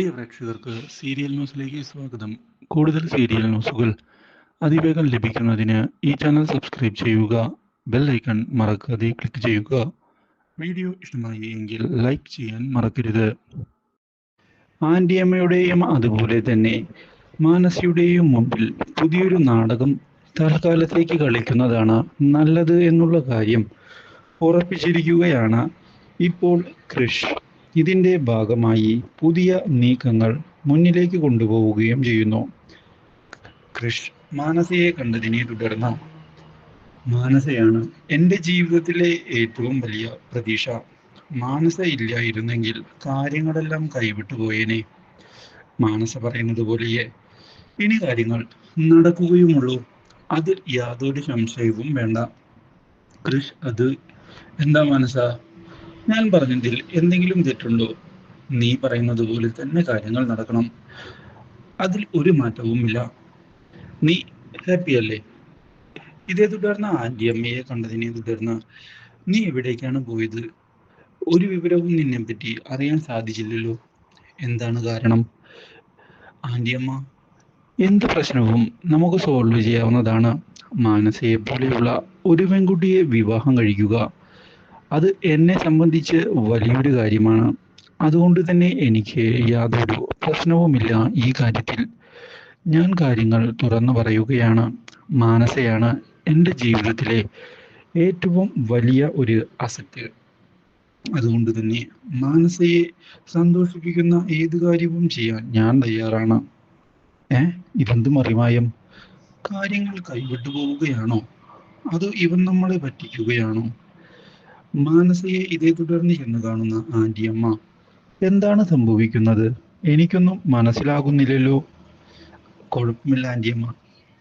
പ്രിയ പ്രേക്ഷകർക്ക് സീരിയൽ ന്യൂസിലേക്ക് സ്വാഗതം. കൂടുതൽ സീരിയൽ ന്യൂസുകൾ അതിവേഗം ലഭിക്കുന്നതിന് ഈ ചാനൽ സബ്സ്ക്രൈബ് ചെയ്യുക ബെൽ ഐക്കൺ മറക്കാതെ ക്ലിക്ക് ചെയ്യുക. വീഡിയോ ഇഷ്ടമായി എങ്കിൽ ലൈക്ക് ചെയ്യാൻ മറക്കരുത്. ആന്റിയമ്മയുടെയും അതുപോലെ തന്നെ മാനസിയുടെയും മുമ്പിൽ പുതിയൊരു നാടകം തൽക്കാലത്തേക്ക് കളിക്കുന്നതാണ് നല്ലത് എന്നുള്ള കാര്യം ഉറപ്പിച്ചിരിക്കുകയാണ് ഇപ്പോൾ കൃഷ് ഇതിന്റെ ഭാഗമായി പുതിയ നീക്കങ്ങൾ മുന്നിലേക്ക് കൊണ്ടുപോവുകയും ചെയ്യുന്നു. കൃഷ് മാനസയെ കണ്ടതിനെ തുടർന്ന് മാനസയാണ് എന്റെ ജീവിതത്തിലെ ഏറ്റവും വലിയ പ്രതീക്ഷ. മാനസ ഇല്ലായിരുന്നെങ്കിൽ കാര്യങ്ങളെല്ലാം കൈവിട്ടു പോയേനെ. മാനസ പറയുന്നത് പോലെയേ ഇനി കാര്യങ്ങൾ നടക്കുകയുമുള്ളൂ. അത് യാതൊരു സംശയവും വേണ്ട. കൃഷ് അത് എന്താ മാനസ? ഞാൻ പറഞ്ഞതിൽ എന്തെങ്കിലും തെറ്റുണ്ടോ? നീ പറയുന്നത് പോലെ തന്നെ കാര്യങ്ങൾ നടക്കണം. അതിൽ ഒരു മാറ്റവുമില്ല. നീ ഹാപ്പി അല്ലേ? ഇതേ തുടർന്ന് ആന്റി അമ്മയെ കണ്ടതിനെ തുടർന്ന് നീ എവിടേക്കാണ് പോയത്? ഒരു വിവരവും നിന്നെ പറ്റി അറിയാൻ സാധിച്ചില്ലല്ലോ. എന്താണ് കാരണം? ആന്റിയമ്മ എന്ത് പ്രശ്നവും നമുക്ക് സോൾവ് ചെയ്യാവുന്നതാണ്. മാനസയെ പോലെയുള്ള ഒരു പെൺകുട്ടിയെ വിവാഹം കഴിക്കുക. അത് എന്നെ സംബന്ധിച്ച് വലിയൊരു കാര്യമാണ്. അതുകൊണ്ട് തന്നെ എനിക്ക് യാതൊരു പ്രശ്നവുമില്ല ഈ കാര്യത്തിൽ. ഞാൻ കാര്യങ്ങൾ തുറന്നു പറയുകയാണ്. മാനസയാണ് എന്റെ ജീവിതത്തിലെ ഏറ്റവും വലിയ ഒരു അസറ്റ് അതുകൊണ്ട് തന്നെ മാനസയെ സന്തോഷിപ്പിക്കുന്ന ഏത് കാര്യവും ചെയ്യാൻ ഞാൻ തയ്യാറാണ്. ഏ? ഇതെന്ത് മറിമായം? കാര്യങ്ങൾ കൈവിട്ടു പോവുകയാണോ? അതോ ഇവൻ നമ്മളെ പറ്റിക്കുകയാണോ? മാനസയെ ഇതേ തുടർന്ന് ചെന്ന് കാണുന്ന ആന്റിയമ്മ. എന്താണ് സംഭവിക്കുന്നത്? എനിക്കൊന്നും മനസ്സിലാകുന്നില്ലല്ലോ. കുഴപ്പമില്ല ആന്റിയമ്മ.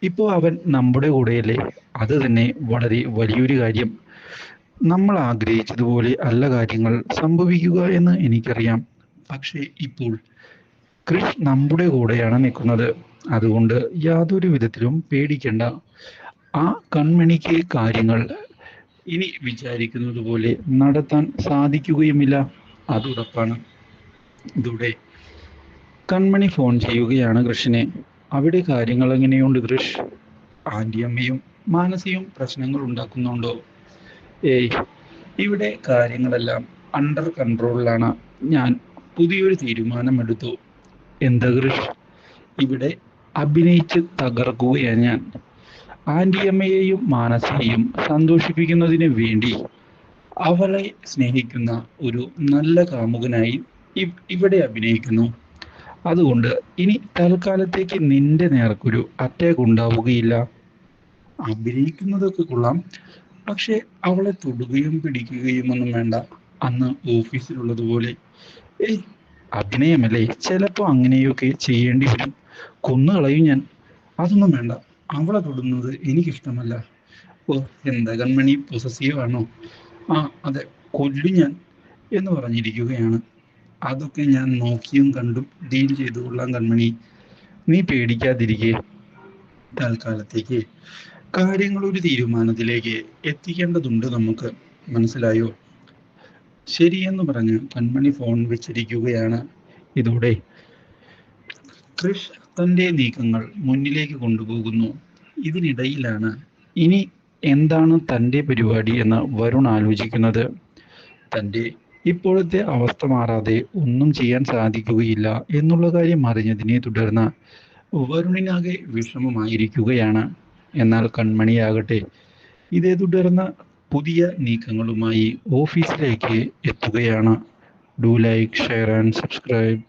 ഇപ്പോൾ അവൻ നമ്മുടെ കൂടെയല്ലേ? അത് തന്നെ വളരെ വലിയൊരു കാര്യം. നമ്മൾ ആഗ്രഹിച്ചതുപോലെ അല്ല കാര്യങ്ങൾ സംഭവിക്കുക എന്ന് എനിക്കറിയാം. പക്ഷേ ഇപ്പോൾ കൃഷ് നമ്മുടെ കൂടെയാണ് നിൽക്കുന്നത്. അതുകൊണ്ട് യാതൊരു വിധത്തിലും പേടിക്കേണ്ട. ആ കൺമണിക്ക് കാര്യങ്ങൾ ഇനി വിചാരിക്കുന്നത് പോലെ നടത്താൻ സാധിക്കുകയുമില്ല. അതുറപ്പാണ് ഇതോടെ കൺമണി ഫോൺ ചെയ്യുകയാണ് കൃഷിനെ അവിടെ കാര്യങ്ങൾ എങ്ങനെയുണ്ട് കൃഷ്? ആന്റിയമ്മയും മാനസിയും പ്രശ്നങ്ങൾ ഉണ്ടാക്കുന്നുണ്ടോ? ഏയ് ഇവിടെ കാര്യങ്ങളെല്ലാം അണ്ടർ കൺട്രോളിലാണ് ഞാൻ പുതിയൊരു തീരുമാനമെടുത്തു. എന്താ കൃഷ്? ഇവിടെ അഭിനയിച്ച് തകർക്കുകയാണ് ഞാൻ. ആന്റിയമ്മയെയും മാനസിയെയും സന്തോഷിപ്പിക്കുന്നതിന് വേണ്ടി അവളെ സ്നേഹിക്കുന്ന ഒരു നല്ല കാമുകനായി ഇവിടെ അഭിനയിക്കുന്നു. അതുകൊണ്ട് ഇനി തൽക്കാലത്തേക്ക് നിന്റെ നേർക്കൊരു അറ്റാക്ക് ഉണ്ടാവുകയില്ല. അഭിനയിക്കുന്നതൊക്കെ കൊള്ളാം. പക്ഷെ അവളെ തൊടുകയും പിടിക്കുകയും ഒന്നും വേണ്ട. അന്ന് ഓഫീസിലുള്ളതുപോലെ. ഏയ് അഭിനയമല്ലേ? ചിലപ്പോ അങ്ങനെയൊക്കെ ചെയ്യേണ്ടി വരും. കൊന്നുകളയും ഞാൻ. അതൊന്നും വേണ്ട. അവളെ തൊടുന്നത് എനിക്കിഷ്ടമല്ല. ഓ എന്താ കൺമണി പൊസസീവ് ആണോ? ആ അതെ കൊല്ലു ഞാൻ എന്ന് പറഞ്ഞിരിക്കുകയാണ്. അതൊക്കെ ഞാൻ നോക്കിയും കണ്ടും ഡീൽ ചെയ്തു കൊള്ളാം കൺമണി. നീ പേടിക്കാതിരിക്കെ. തൽക്കാലത്തേക്ക് കാര്യങ്ങൾ ഒരു തീരുമാനത്തിലേക്ക് എത്തിക്കേണ്ടതുണ്ട് നമുക്ക്. മനസ്സിലായോ? ശരിയെന്ന് പറഞ്ഞ് കൺമണി ഫോൺ വെച്ചിരിക്കുകയാണ്. ഇതോടെ കൃഷ് തന്റെ നീക്കങ്ങൾ മുന്നിലേക്ക് കൊണ്ടുപോകുന്നു. ഇതിനിടയിലാണ് ഇനി എന്താണ് തന്റെ പരിപാടി എന്ന് വരുൺ ആലോചിക്കുന്നത്. തന്റെ ഇപ്പോഴത്തെ അവസ്ഥ മാറാതെ ഒന്നും ചെയ്യാൻ സാധിക്കുകയില്ല എന്നുള്ള കാര്യം അറിഞ്ഞതിനെ തുടർന്ന് വരുണിനാകെ വിഷമമായിരിക്കുകയാണ്. എന്നാൽ കൺമണിയാകട്ടെ ഇതേ തുടർന്ന് പുതിയ നീക്കങ്ങളുമായി ഓഫീസിലേക്ക് എത്തുകയാണ്. Do like share and subscribe.